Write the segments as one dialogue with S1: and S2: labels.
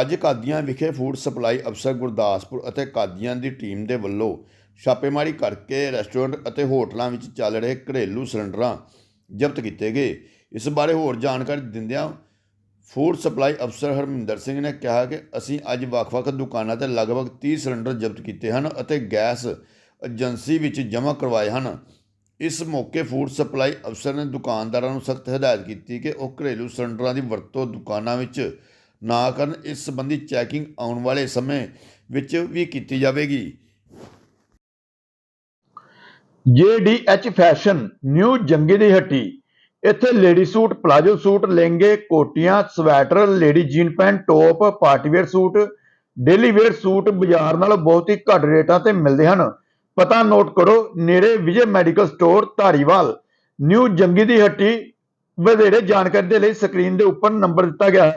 S1: ਅੱਜ ਕਾਦੀਆਂ ਵਿਖੇ food supply ਅਫਸਰ ਗੁਰਦਾਸਪੁਰ ਅਤੇ ਕਾਦੀਆਂ ਦੀ ਟੀਮ ਦੇ ਵੱਲੋਂ ਛਾਪੇਮਾਰੀ ਕਰਕੇ ਰੈਸਟੋਰੈਂਟ ਅਤੇ ਹੋਟਲਾਂ ਵਿੱਚ ਚੱਲ ਰਹੇ ਘਰੇਲੂ ਸਿਲੰਡਰਾਂ ਜ਼ਬਤ ਕੀਤੇ ਗਏ। ਇਸ ਬਾਰੇ ਹੋਰ ਜਾਣਕਾਰੀ ਦਿੰਦਿਆਂ ਫੂਡ ਸਪਲਾਈ ਅਫਸਰ ਹਰਮਿੰਦਰ ਸਿੰਘ ਨੇ ਕਿਹਾ ਕਿ ਅਸੀਂ ਅੱਜ ਵੱਖ-ਵੱਖ ਦੁਕਾਨਾਂ ਤੇ ਲਗਭਗ 30 ਸਿਲੰਡਰ ਜ਼ਬਤ ਕੀਤੇ ਹਨ ਅਤੇ ਗੈਸ ਏਜੰਸੀ ਵਿੱਚ ਜਮ੍ਹਾਂ ਕਰਵਾਏ ਹਨ। ਇਸ ਮੌਕੇ ਫੂਡ ਸਪਲਾਈ ਅਫਸਰ ਨੇ ਦੁਕਾਨਦਾਰਾਂ ਨੂੰ ਸਖਤ ਹਦਾਇਤ ਕੀਤੀ ਕਿ ਉਹ ਘਰੇਲੂ ਸਿਲੰਡਰਾਂ ਦੀ ਵਰਤੋਂ ਦੁਕਾਨਾਂ ਵਿੱਚ ਨਾ ਕਰਨ ਇਸ ਸੰਬੰਧੀ ਚੈਕਿੰਗ ਆਉਣ ਵਾਲੇ ਸਮੇਂ ਵਿੱਚ ਵੀ ਕੀਤੀ ਜਾਵੇਗੀ।
S2: JDH ਫੈਸ਼ਨ ਨਿਊ ਜੰਗੀ ਦੀ ਹੱਟੀ, ਇੱਥੇ ਲੇਡੀ ਸੂਟ, ਪਲਾਜੋ ਸੂਟ, ਲਹਿੰਗੇ, ਕੋਟੀਆਂ, sweater, lady jean pant, top, party wear suit, daily wear suit ਬਾਜ਼ਾਰ ਨਾਲੋਂ ਬਹੁਤ ਹੀ ਘੱਟ ਰੇਟਾਂ ਤੇ ਮਿਲਦੇ ਹਨ। ਪਤਾ ਨੋਟ ਕਰੋ, ਨੇੜੇ Vijay medical store, Dhariwal. New Jangi ਦੀ ਹੱਟੀ ਵਧੇਰੇ ਜਾਣਕਾਰੀ ਦੇ ਲਈ ਸਕਰੀਨ ਦੇ ਉੱਪਰ ਨੰਬਰ ਦਿੱਤਾ ਗਿਆ ਹੈ।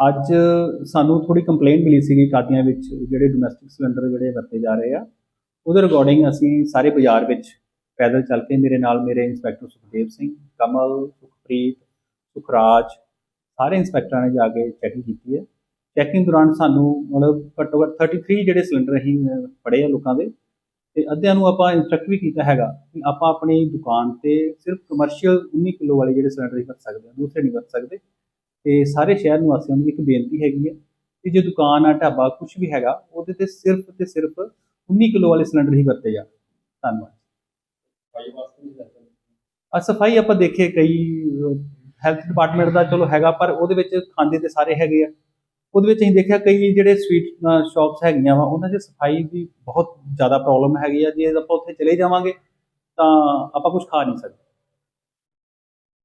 S3: ਅੱਜ ਸਾਨੂੰ ਥੋੜੀ ਕੰਪਲੇਂਟ ਮਿਲੀ ਸੀਗੀ ਕਾਦੀਆਂ ਵਿੱਚ, ਜਿਹੜੇ ਡੋਮੈਸਟਿਕ ਸਿਲੰਡਰ ਜਿਹੜੇ ਵਰਤੇ ਜਾ ਰਹੇ ਆ, ਉਹਦੇ ਰਿਗਾਰਡਿੰਗ ਅਸੀਂ ਸਾਰੇ ਬਾਜ਼ਾਰ ਵਿੱਚ ਪੈਦਲ ਚੱਲ ਕੇ ਮੇਰੇ ਨਾਲ ਮੇਰੇ ਇੰਸਪੈਕਟਰ ਸੁਖਦੇਵ ਸਿੰਘ, ਕਮਲ, ਸੁਖਪ੍ਰੀਤ, ਸੁਖਰਾਜ, ਸਾਰੇ ਇੰਸਪੈਕਟਰਾਂ ਨੇ ਜਾ ਕੇ ਚੈਕਿੰਗ ਕੀਤੀ ਹੈ। ਚੈਕਿੰਗ ਦੌਰਾਨ ਸਾਨੂੰ ਮਤਲਬ ਘੱਟੋ ਘੱਟ 33 ਜਿਹੜੇ ਸਿਲੰਡਰ ਅਸੀਂ ਫੜੇ ਆ ਲੋਕਾਂ ਦੇ, ਤੇ ਅੱਧਿਆਂ ਨੂੰ ਆਪਾਂ ਇੰਸਟਰਕਟ ਵੀ ਕੀਤਾ ਹੈਗਾ ਕਿ ਆਪਾਂ ਆਪਣੀ ਦੁਕਾਨ ਤੇ ਸਿਰਫ ਕਮਰਸ਼ੀਅਲ 19 ਕਿਲੋ ਵਾਲੇ ਜਿਹੜੇ ਸਿਲੰਡਰ ਹੀ ਵਰਤ ਸਕਦੇ ਹਾਂ, ਦੂਸਰੇ ਨਹੀਂ ਵਰਤ ਸਕਦੇ। ਤੇ ਸਾਰੇ ਸ਼ਹਿਰ ਨਿਵਾਸੀਆਂ ਨੂੰ ਇੱਕ ਬੇਨਤੀ ਹੈਗੀ ਹੈ ਕਿ ਜੇ ਦੁਕਾਨ ਆ, ਢਾਬਾ ਕੁਝ ਵੀ ਹੈਗਾ, ਉਹਦੇ ਤੇ ਸਿਰਫ ਤੇ ਸਿਰਫ 19 ਕਿਲੋ ਵਾਲੇ ਸਿਲੰਡਰ ਹੀ ਵਰਤੇ ਜਾ ਧੰਨਵਾਦ। ਆ ਸਫ਼ਾਈ ਆਪਾਂ ਦੇਖੇ, ਕਈ ਹੈਲਥ ਡਿਪਾਰਟਮੈਂਟ ਦਾ ਚਲੋ ਹੈਗਾ, ਪਰ ਉਹਦੇ ਵਿੱਚ ਖਾਂਦੇ ਤੇ ਸਾਰੇ ਹੈਗੇ ਆ। ਉਹਦੇ ਵਿੱਚ ਅਸੀਂ ਦੇਖਿਆ, ਕਈ ਜਿਹੜੇ ਸਵੀਟ ਸ਼ਾਪਸ ਹੈਗੀਆਂ ਵਾ, ਉਹਨਾਂ 'ਚ ਸਫ਼ਾਈ ਦੀ ਬਹੁਤ ਜ਼ਿਆਦਾ ਪ੍ਰੋਬਲਮ ਹੈਗੀ ਆ। ਜੇ ਆਪਾਂ ਉੱਥੇ ਚਲੇ ਜਾਵਾਂਗੇ, ਤਾਂ ਆਪਾਂ ਕੁਝ ਖਾ ਨਹੀਂ ਸਕਦੇ।